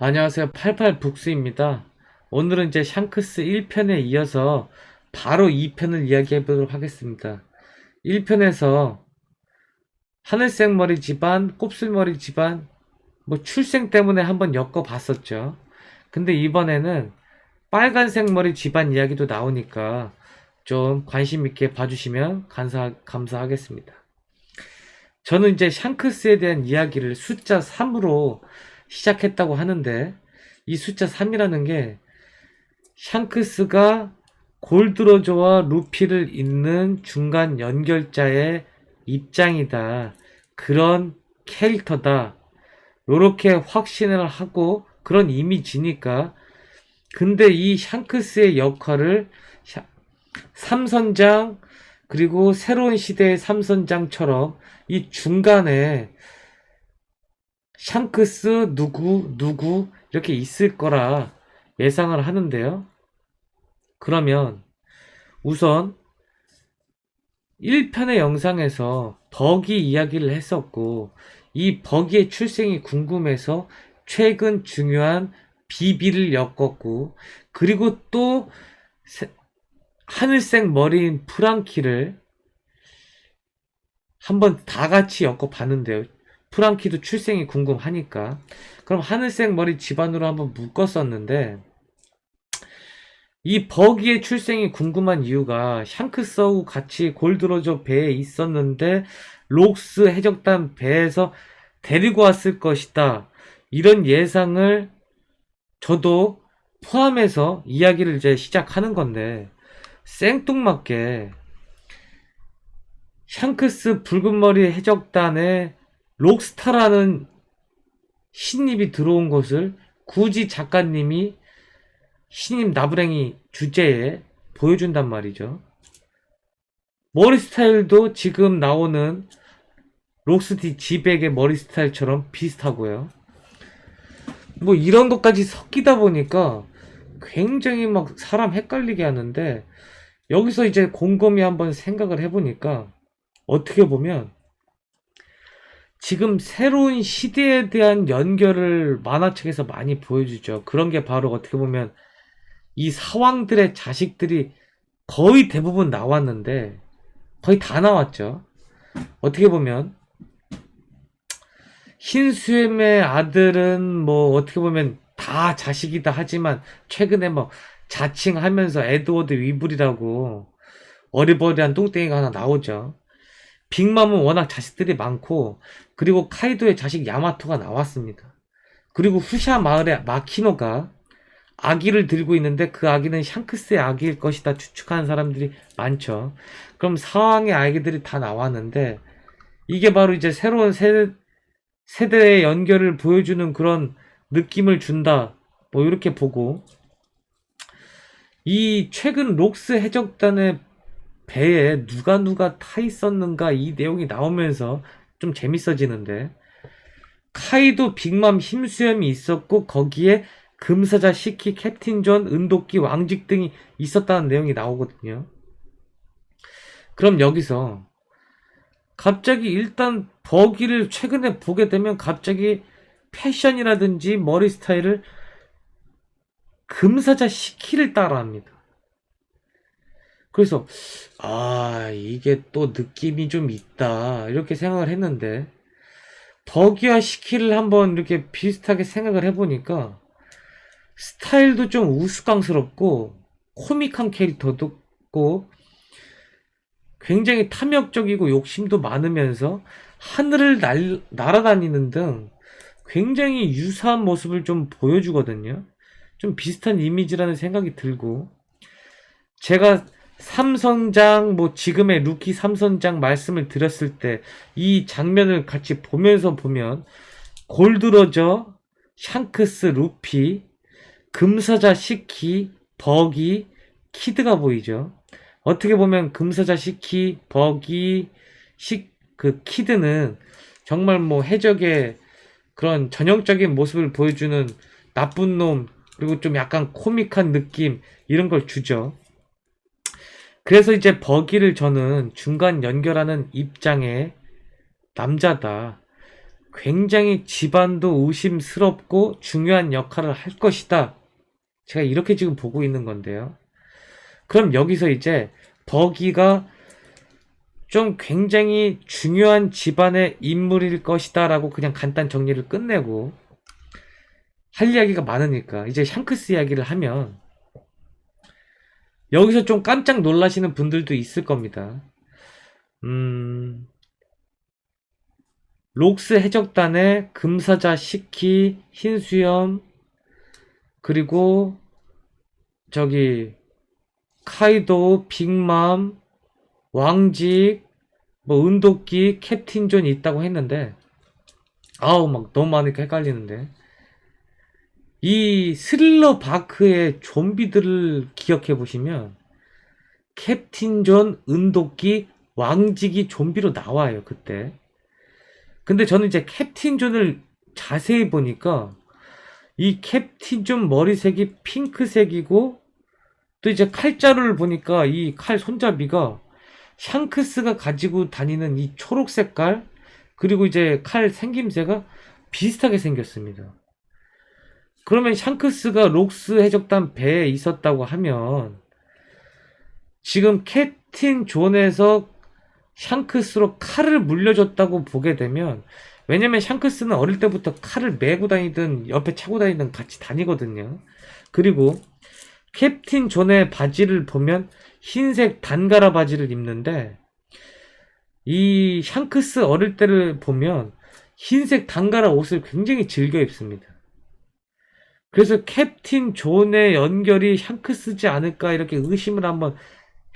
안녕하세요. 88북스입니다. 오늘은 이제 샹크스 1편에 이어서 바로 2편을 이야기해 보도록 하겠습니다. 1편에서 하늘색 머리 집안, 곱슬머리 집안, 뭐 출생 때문에 한번 엮어 봤었죠. 근데 이번에는 빨간색 머리 집안 이야기도 나오니까 좀 관심 있게 봐주시면 감사, 감사하겠습니다. 저는 이제 샹크스에 대한 이야기를 숫자 3으로 시작했다고 하는데 이 숫자 3이라는 게 샹크스가 골드로저와 루피를 잇는 중간 연결자의 입장이다. 그런 캐릭터다. 요렇게 확신을 하고 그런 이미지니까 근데 이 샹크스의 역할을 샤- 삼선장 그리고 새로운 시대의 삼선장처럼 이 중간에 샹크스 누구 누구 이렇게 있을 거라 예상을 하는데요. 그러면 우선 1편의 영상에서 버기 이야기를 했었고 이 버기의 출생이 궁금해서 최근 중요한 비비를 엮었고 그리고 또 세- 하늘색 머리인 프랑키를 한번 다 같이 엮어 봤는데요. 프랑키도 출생이 궁금하니까. 그럼 하늘색 머리 집안으로 한번 묶었었는데, 이 버기의 출생이 궁금한 이유가 샹크스하고 같이 골드로저 배에 있었는데, 록스 해적단 배에서 데리고 왔을 것이다. 이런 예상을 저도 포함해서 이야기를 이제 시작하는 건데, 생뚱맞게 샹크스 붉은머리 해적단에 록스타라는 신입이 들어온 것을 굳이 작가님이 신입 나부랭이 주제에 보여준단 말이죠. 머리 스타일도 지금 나오는 록스티 지백의 머리 스타일처럼 비슷하고요. 뭐 이런 것까지 섞이다 보니까 굉장히 막 사람 헷갈리게 하는데 여기서 이제 곰곰이 한번 생각을 해보니까 어떻게 보면 지금 새로운 시대에 대한 연결을 만화책에서 많이 보여주죠. 그런 게 바로 어떻게 보면 이 사왕들의 자식들이 거의 대부분 나왔는데 거의 다 나왔죠. 어떻게 보면 흰수염의 아들은 뭐 어떻게 보면 다 자식이다 하지만 최근에 뭐 자칭하면서 에드워드 위블이라고 어리버리한 똥땡이가 하나 나오죠. 빅맘은 워낙 자식들이 많고 그리고 카이도의 자식 야마토가 나왔습니다. 그리고 후샤 마을의 마키노가 아기를 들고 있는데 그 아기는 샹크스의 아기일 것이다 추측하는 사람들이 많죠. 그럼 사왕의 아기들이 다 나왔는데 이게 바로 이제 새로운 세, 세대의 연결을 보여주는 그런 느낌을 준다. 뭐 이렇게 보고 이 최근 록스 해적단의 배에 누가 누가 타 있었는가 이 내용이 나오면서 좀 재밌어지는데 카이도 빅맘 힘수염이 있었고 거기에 금사자 시키 캡틴 존 은도끼 왕직 등이 있었다는 내용이 나오거든요. 그럼 여기서 갑자기 일단 버기를 최근에 보게 되면 갑자기 패션이라든지 머리 스타일을 금사자 시키를 따라합니다. 그래서 아 이게 또 느낌이 좀 있다 이렇게 생각을 했는데 버기와 시키를 한번 이렇게 비슷하게 생각을 해보니까 스타일도 좀 우스꽝스럽고 코믹한 캐릭터도 있고 굉장히 탐욕적이고 욕심도 많으면서 하늘을 날, 날아다니는 등 굉장히 유사한 모습을 좀 보여주거든요. 좀 비슷한 이미지라는 생각이 들고 제가 삼선장 뭐 지금의 루키 삼선장 말씀을 드렸을 때 이 장면을 같이 보면서 보면 골드러저, 샹크스, 루피, 금사자 시키, 버기, 키드가 보이죠. 어떻게 보면 금사자 시키, 버기, 시, 그 키드는 정말 뭐 해적의 그런 전형적인 모습을 보여주는 나쁜 놈, 그리고 좀 약간 코믹한 느낌, 이런 걸 주죠. 그래서 이제 버기를 저는 중간 연결하는 입장의 남자다. 굉장히 집안도 의심스럽고 중요한 역할을 할 것이다. 제가 이렇게 지금 보고 있는 건데요. 그럼 여기서 이제 버기가 좀 굉장히 중요한 집안의 인물일 것이다 라고 그냥 간단 정리를 끝내고 할 이야기가 많으니까 이제 샹크스 이야기를 하면 여기서 좀 깜짝 놀라시는 분들도 있을 겁니다. 음, 록스 해적단의 금사자 시키, 흰수염, 그리고 저기 카이도, 빅맘, 왕직, 뭐 은도끼, 캡틴 존이 있다고 했는데 아우 막 너무 많으니까 헷갈리는데. 이 스릴러 바크의 좀비들을 기억해 보시면 캡틴 존, 은도끼, 왕직이 좀비로 나와요 그때. 근데 저는 이제 캡틴 존을 자세히 보니까 이 캡틴 존 머리색이 핑크색이고 또 이제 칼자루를 보니까 이 칼 손잡이가 샹크스가 가지고 다니는 이 초록 색깔 그리고 이제 칼 생김새가 비슷하게 생겼습니다. 그러면 샹크스가 록스 해적단 배에 있었다고 하면 지금 캡틴 존에서 샹크스로 칼을 물려줬다고 보게 되면 왜냐면 샹크스는 어릴 때부터 칼을 메고 다니든 옆에 차고 다니든 같이 다니거든요. 그리고 캡틴 존의 바지를 보면 흰색 단가라 바지를 입는데 이 샹크스 어릴 때를 보면 흰색 단가라 옷을 굉장히 즐겨 입습니다. 그래서 캡틴 존의 연결이 샹크스지 않을까 이렇게 의심을 한번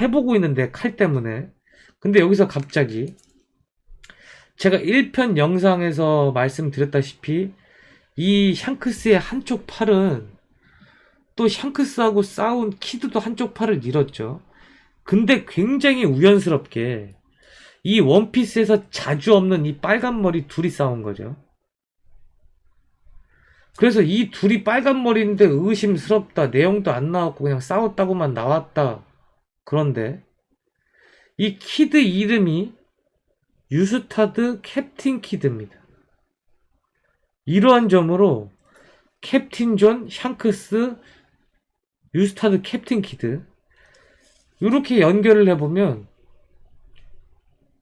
해보고 있는데 칼 때문에 근데 여기서 갑자기 제가 1편 영상에서 말씀드렸다시피 이 샹크스의 한쪽 팔은 또 샹크스하고 싸운 키드도 한쪽 팔을 잃었죠. 근데 굉장히 우연스럽게 이 원피스에서 자주 없는 이 빨간 머리 둘이 싸운 거죠. 그래서 이 둘이 빨간 머리인데 의심스럽다. 내용도 안 나왔고 그냥 싸웠다고만 나왔다. 그런데 이 키드 이름이 유스타드 캡틴 키드입니다. 이러한 점으로 캡틴 존, 샹크스, 유스타드 캡틴 키드 이렇게 연결을 해보면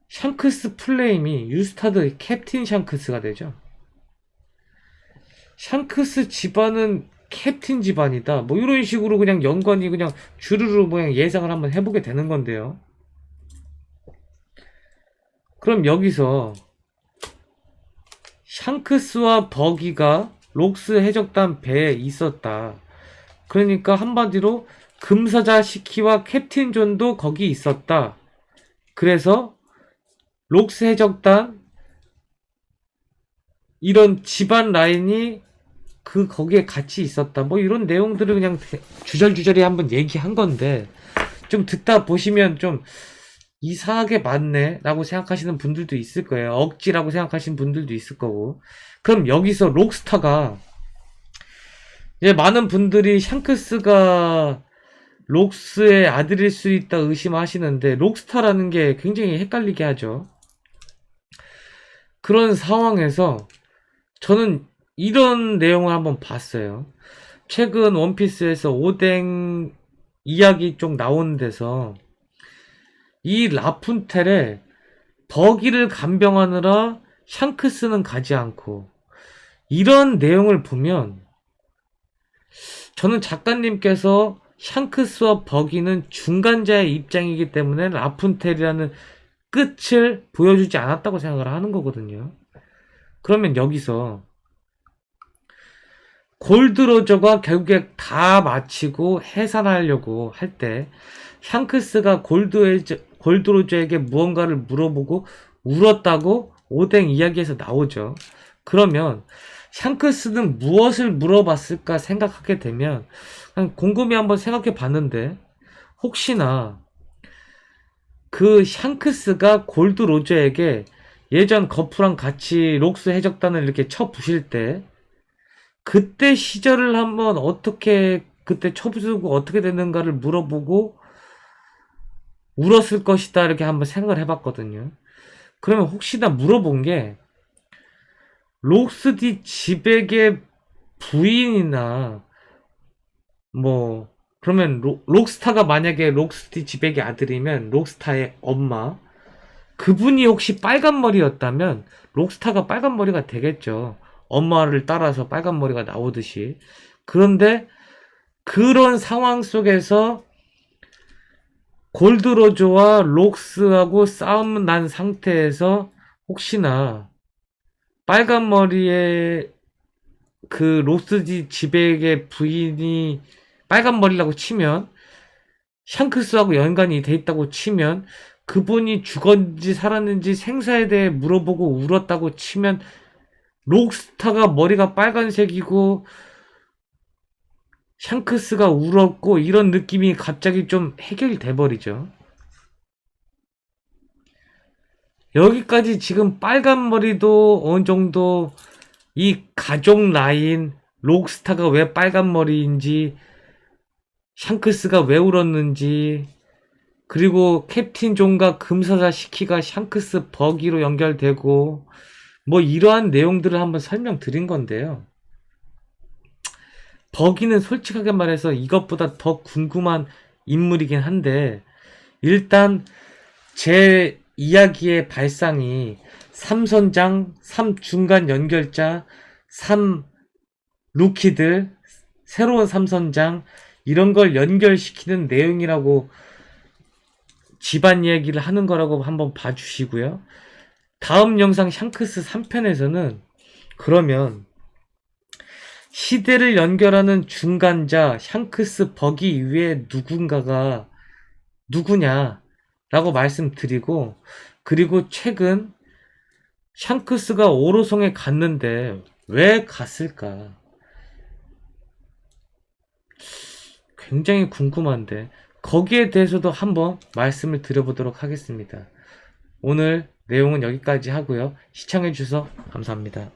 샹크스 플레임이 유스타드 캡틴 샹크스가 되죠. 샹크스 집안은 캡틴 집안이다. 뭐 이런 식으로 그냥 연관이 그냥 주르르 그냥 예상을 한번 해보게 되는 건데요. 그럼 여기서 샹크스와 버기가 록스 해적단 배에 있었다. 그러니까 한마디로 금사자 시키와 캡틴 존도 거기 있었다. 그래서 록스 해적단 이런 집안 라인이 그 거기에 같이 있었다. 뭐 이런 내용들을 그냥 주절주절히 한번 얘기한 건데 좀 듣다 보시면 좀 이상하게 맞네 라고 생각하시는 분들도 있을 거예요. 억지라고 생각하시는 분들도 있을 거고. 그럼 여기서 록스타가 이제 많은 분들이 샹크스가 록스의 아들일 수 있다 의심하시는데 록스타라는 게 굉장히 헷갈리게 하죠. 그런 상황에서 저는 이런 내용을 한번 봤어요. 최근 원피스에서 오뎅 이야기 쪽 나오는 데서 이 라푼텔에 버기를 간병하느라 샹크스는 가지 않고 이런 내용을 보면 저는 작가님께서 샹크스와 버기는 중간자의 입장이기 때문에 라푼텔이라는 끝을 보여주지 않았다고 생각을 하는 거거든요. 그러면 여기서 골드로저가 결국에 다 마치고 해산하려고 할 때 샹크스가 골드로저, 골드로저에게 무언가를 물어보고 울었다고 오뎅 이야기에서 나오죠. 그러면 샹크스는 무엇을 물어봤을까 생각하게 되면 곰곰이 한번 생각해 봤는데 혹시나 그 샹크스가 골드 로저에게 예전 거프랑 같이 록스 해적단을 이렇게 쳐 부실 때 그때 시절을 한번 어떻게 그때 쳐부수고 어떻게 됐는가를 물어보고 울었을 것이다 이렇게 한번 생각을 해봤거든요. 그러면 혹시나 물어본 게 록스디 지백의 부인이나 뭐 그러면 로- 록스타가 만약에 록스디 지백의 아들이면 록스타의 엄마 그분이 혹시 빨간 머리였다면 록스타가 빨간 머리가 되겠죠. 엄마를 따라서 빨간 머리가 나오듯이. 그런데 그런 상황 속에서 골드로저와 록스하고 싸움 난 상태에서 혹시나 빨간 머리의 그 록스지 지백의 부인이 빨간 머리라고 치면 샹크스하고 연관이 돼 있다고 치면 그분이 죽었는지 살았는지 생사에 대해 물어보고 울었다고 치면 록스타가 머리가 빨간색이고 샹크스가 울었고 이런 느낌이 갑자기 좀 해결이 돼버리죠. 여기까지 지금 빨간 머리도 어느 정도 이 가족 라인 록스타가 왜 빨간 머리인지 샹크스가 왜 울었는지 그리고 캡틴 존과 금사자 시키가 샹크스 버기로 연결되고 뭐 이러한 내용들을 한번 설명드린 건데요. 버기는 솔직하게 말해서 이것보다 더 궁금한 인물이긴 한데 일단 제 이야기의 발상이 3선장, 3중간 연결자, 3 루키들, 새로운 3선장 이런 걸 연결시키는 내용이라고 집안 이야기를 하는 거라고 한번 봐주시고요. 다음 영상 샹크스 3편에서는 그러면 시대를 연결하는 중간자 샹크스 버기 이외에 누군가가 누구냐 라고 말씀드리고 그리고 최근 샹크스가 오로성에 갔는데 왜 갔을까? 굉장히 궁금한데 거기에 대해서도 한번 말씀을 드려보도록 하겠습니다. 오늘 내용은 여기까지 하고요. 시청해주셔서 감사합니다.